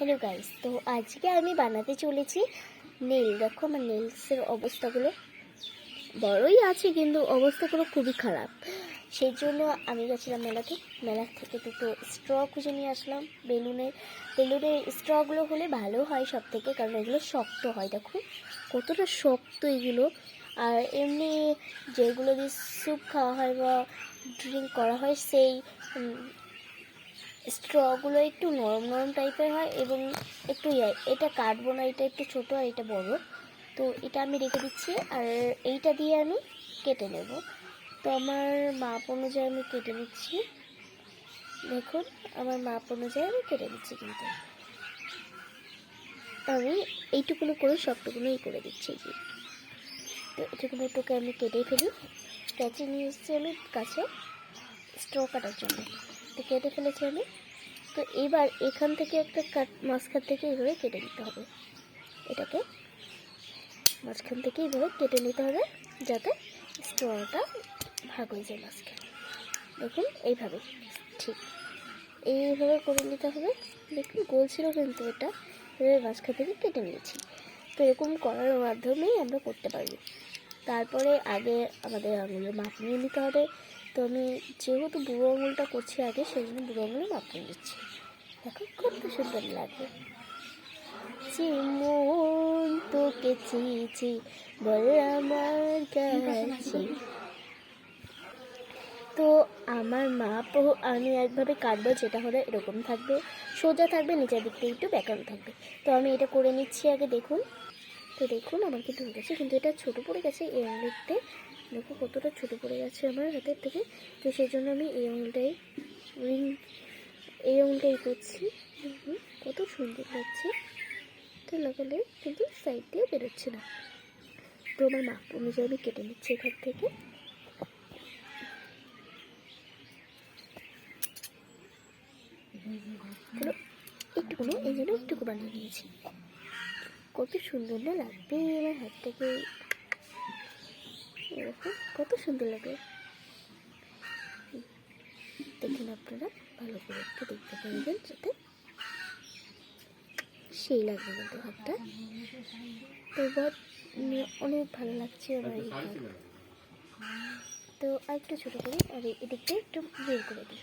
Hello guys তো আজকে আমি বানাতে চলেছি নেল। দেখো আমার নেলসের অবস্থাগুলো বড়ই আছে, কিন্তু অবস্থাগুলো খুবই খারাপ। সেই জন্য আমি গেছিলাম মেলাতে মেলা থেকে দুটো স্ট্র খুঁজে নিয়ে আসলাম বেলুনের বেলুনের স্ট্রগুলো হলে ভালো হয় সব থেকে কারণ এগুলো শক্ত হয়, দেখো। কতটা শক্ত এগুলো। আর এমনি যেগুলো দিয়ে স্যুপ খাওয়া হয় বা ড্রিঙ্ক করা হয়, সেই স্ট্রগুলো একটু নরম নরম টাইপের হয় এবং একটু ইয়ে এটা কাটবো না এটা একটু ছোটো আর এটা বড়। তো এটা আমি রেখে দিচ্ছি আর এইটা দিয়ে আমি কেটে নেব। তো আমার মাপ অনুযায়ী আমি কেটে নিচ্ছি। দেখুন, আমার মাপ অনুযায়ী আমি কেটে দিচ্ছি কিন্তু। আমি এইটুকুনো করে সবটুকুনোই করে দিচ্ছি যে। তো এটুকুনো টুকে আমি কেটে ফেলি। ক্যাচি নিয়ে এসেছি আমি কাছে স্ট্র কাটার জন্য। তো কেটে ফেলেছি আমি। তো এবার এখান থেকে একটা কাট, মাঝখান থেকে এইভাবে কেটে নিতে হবে। এটাকে মাঝখান থেকে এইভাবে কেটে নিতে হবে যাতে স্ট্রটা ভাগ হয়ে যায় মাঝখানে। দেখুন, এইভাবে। ঠিক। এইভাবে করে নিতে হবে। দেখুন, গোল ছিল কিন্তু এটা। মাঝখান থেকে কেটে নিয়েছি। তো এরকম করার মাধ্যমেই আমরা করতে পারব। তারপরে আগে আমাদের আঙুলের মাপ নিয়ে নিতে হবে। তো আমি যেহেতু বুড়ো আঙুলটা করছি আগে সেই জন্য বুড়ো আঙুলে মাপ নিয়ে নিচ্ছি দেখো, কত সুন্দর লাগে। মন তোকে বল আমার কাছে। তো আমার মাপও আমি একভাবে কাটবো, যেটা হলে এরকম থাকবে। সোজা থাকবে, নিচের দিক থেকে একটু ব্যাকানো থাকবে। তো আমি এটা করে নিচ্ছি আগে, দেখুন। তো দেখুন, আমার কিন্তু হয়ে গেছে, কিন্তু এটা ছোটো পড়ে গেছে এই আঙুলতে। দেখো কতটা ছোটো পড়ে গেছে আমার হাতের থেকে। তো সেই জন্য আমি এই আঙুলটাই রিং এই আঙুলটাই করছি। কত সুন্দর লাগছে। তো লাগালে কিন্তু সাইড দিয়ে বেরোচ্ছে না। তো আমার মাপ অনুযায়ী আমি কেটে নিচ্ছি এখান থেকে। একটুকুনো, এই জন্য একটুকু বানিয়ে নিয়েছি। কত সুন্দর না লাগবে আমার হাত এরকম কত সুন্দর লাগে দেখুন আপনারা, ভালো করে একটু দেখতে পারবেন যাতে সেই লাগবে কিন্তু হাতটা। তো এবার অনেক ভালো লাগছে আমার এই তো আর একটু ছোটো করি আর এদিকটা একটু বের করে দিই।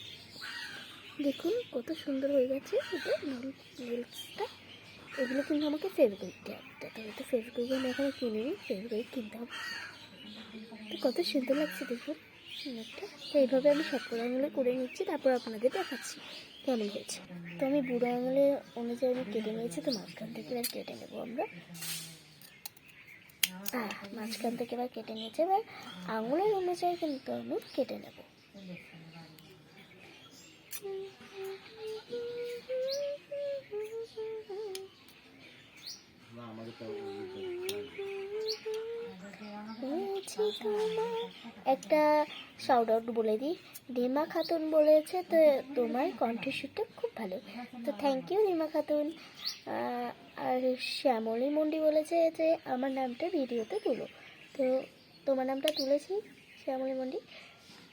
দেখুন, কত সুন্দর হয়ে গেছে এটা রিলসটা এগুলো কিন্তু আমাকে হবে তবে তো ফেভারিট আমি এখনও কিনিনি ফেভারিট কিনতে হবে তো কত সুন্দর লাগছে দেখুন তো এইভাবে আমি সবকটা আঙুলে করে নিচ্ছি, তারপর আপনাদের দেখাচ্ছি কেমন হয়েছে। তো আমি বুড়ো আঙুলে অনুযায়ী আমি কেটে নিয়েছি, তো মাঝখান থেকে এবার কেটে নেব আমরা। মাঝখান থেকে এবার কেটে নিয়েছি, এবার আঙুলের অনুযায়ী কিন্তু আমি কেটে নেব। একটা শাউট আউট বলে দিই। রিমা খাতুন বলেছে, তো তোমার কণ্ঠস্বরটা খুব ভালো। তো থ্যাংক ইউ রিমা খাতুন। আর শ্যামলী মন্ডি বলেছে যে, আমার নামটা ভিডিওতে তুলো। তো তোমার নামটা তুলেছি, শ্যামলী মন্ডি।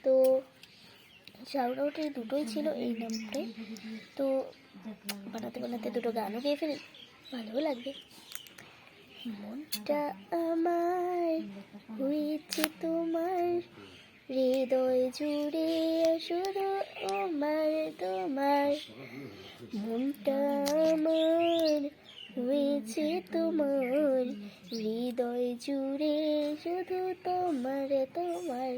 তো শাউট আউটে দুটোই ছিল এই নামটাই। তো বানাতে বানাতে দুটো গানও গেয়ে ফেলি। ভালোও লাগবে। মনটা আমার হয়েছে তোমার। হৃদয় জুড়ে শুধু আমার তোমার। মনটা আমার হয়েছে তোমার। হৃদয় জুড়ে শুধু তোমার তোমার।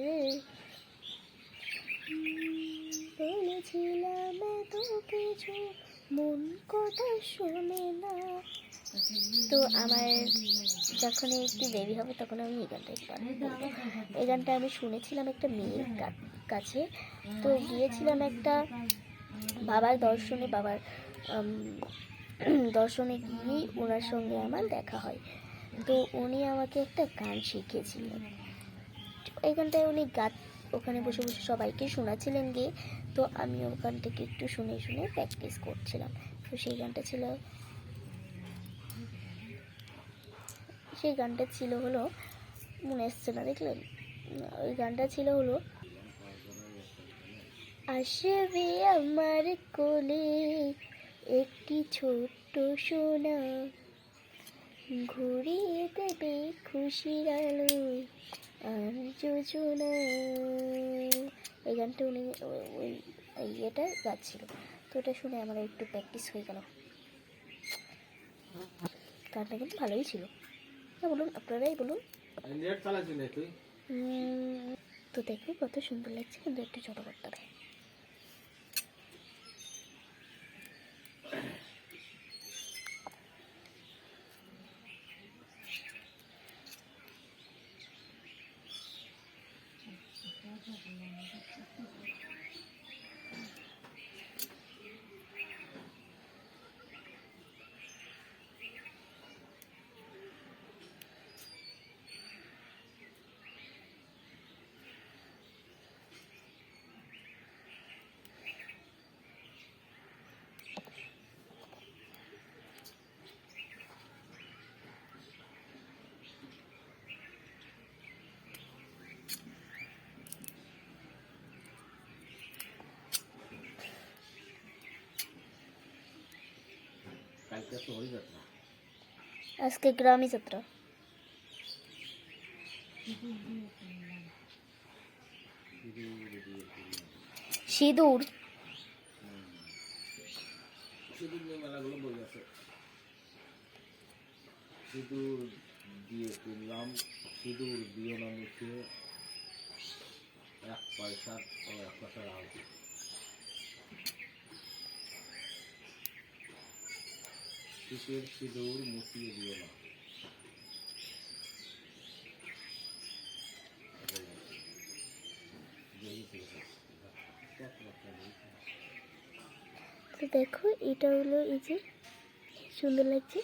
বলেছিলাম এত কিছু, মন কথা শোনে না। তো আমার যখন একটু দেরি হবে, তখন আমি এই গানটা আগে এই গানটা আমি শুনেছিলাম একটা মেয়ের কাছে। তো গিয়েছিলাম একটা বাবার দর্শনে বাবার দর্শনে গিয়েই ওনার সঙ্গে আমার দেখা হয়। তো উনি আমাকে একটা গান শিখিয়েছিলেন। এই গানটায় উনি গা ওখানে বসে বসে সবাইকে শোনাচ্ছিলেন গিয়ে। তো আমি ওখান থেকে একটু শুনে শুনে প্র্যাকটিস করছিলাম। তো সেই গানটা ছিল সেই গানটা ছিল হলো, মনে আসছে না, দেখলেন? ওই গানটা ছিল হলো, আসবে আমার কোলে একটি ছোট্ট সোনা। ঘুরিয়ে দেবে খুশির আলো। আর যোজনা। এই গানটা উনি ওই ইয়েটা গাচ্ছিল। তো ওটা শুনে আমার একটু প্র্যাকটিস হয়ে গেল। গানটা কিন্তু ভালোই ছিল। বলুন আপনারাই বলুন। তো দেখো কত সুন্দর লাগছে কিন্তু একটু ছোটো করতে হবে। আজকে গ্রামে যাত্রা সিঁদুর সিঁদুর নিয়ে মেলাগুলো বই আছে সিঁদুর দিয়ে কিনলাম সিঁদুর দিও না মুখে এক পয়সা ও এক পয়সা আলতি শীতের সিঁদুর মুছিয়ে দিও না দেখো, এটা হলো এই যে, সুন্দর লাগছে।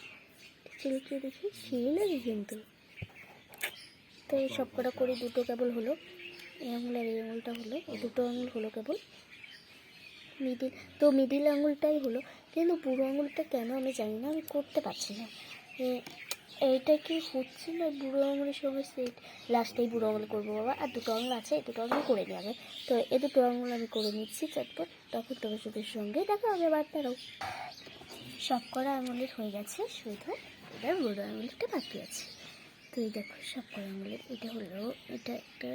ছেলেকে দেখে সেই লাগে কিন্তু। তো এই সব কটা করে দুটো কেবল হলো। এই আঙুল আর এই আঙুলটা হলো, এই দুটো আঙুল হলো কেবল। মিডিল, তো মিডিল আঙুলটাই হলো, কিন্তু বুড়ো আঙুলটা কেন আমি জানি না, আমি করতে পারছি না। এইটা কি হচ্ছে না বুড়ো আঙুলের সঙ্গে সেট লাস্টেই বুড়ো আঙুল করব বাবা। আর দুটো আঙুল আছে, এই দুটো আঙুল করে আগে তো এই দুটো আঙুল আমি করে নিচ্ছি চটপট। তখন তোমার সাথে সঙ্গে দেখা হবে বার্তারাও। সব করা আঙুলের হয়ে গেছে, শুধু এবার বুড়ো আঙুলটা বাকি আছে। তো এই দেখো, সব করা আঙুলের, এটা হলো, এটা একটা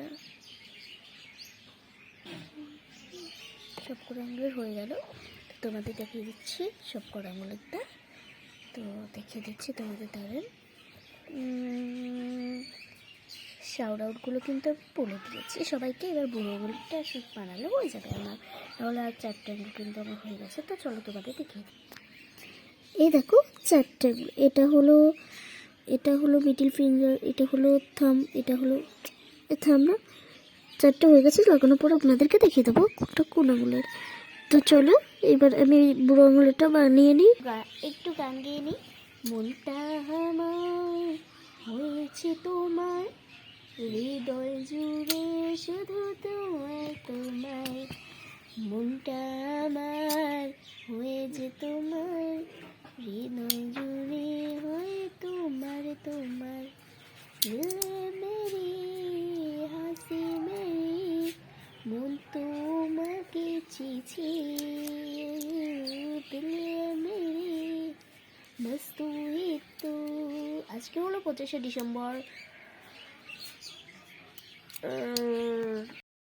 সব করা আঙুলের হয়ে গেল। তো তোমাদের দেখিয়ে দিচ্ছি সব করা আঙুলেরটা তো দেখিয়ে দিচ্ছি তোমাদের দাঁড়ান শাউট আউটগুলো কিন্তু বলে দিয়েছি। সবাইকে এবার বুড়ো আঙুলটা শুধু বানালে হয়ে যাবে আমার। তাহলে আর চারটে আঙুল কিন্তু আমার হয়ে গেছে। তো চলো তোমাদের দেখিয়ে। এই দেখো চারটে। এটা হলো এটা হলো মিডিল ফিঙ্গার এটা হলো থাম এটা হলো থাম না? চারটে হয়ে গেছে, লাগানোর পর আপনাদেরকে দেখিয়ে দেবো কোনটা কোন আঙুলের। তো চলো, এবার আমি বুড়ো আঙুলটা বানিয়ে নিই। একটু গান গিয়ে নিই। মনটা আমার হয়েছে তোমার, হৃদয় জুড়ে শুধু তোমার তোমার মনটা আমার হয়েছে তোমার, হৃদয় জুড়ে হয়ে তোমার তোমার। মেরি পঁচিশে ডিসেম্বর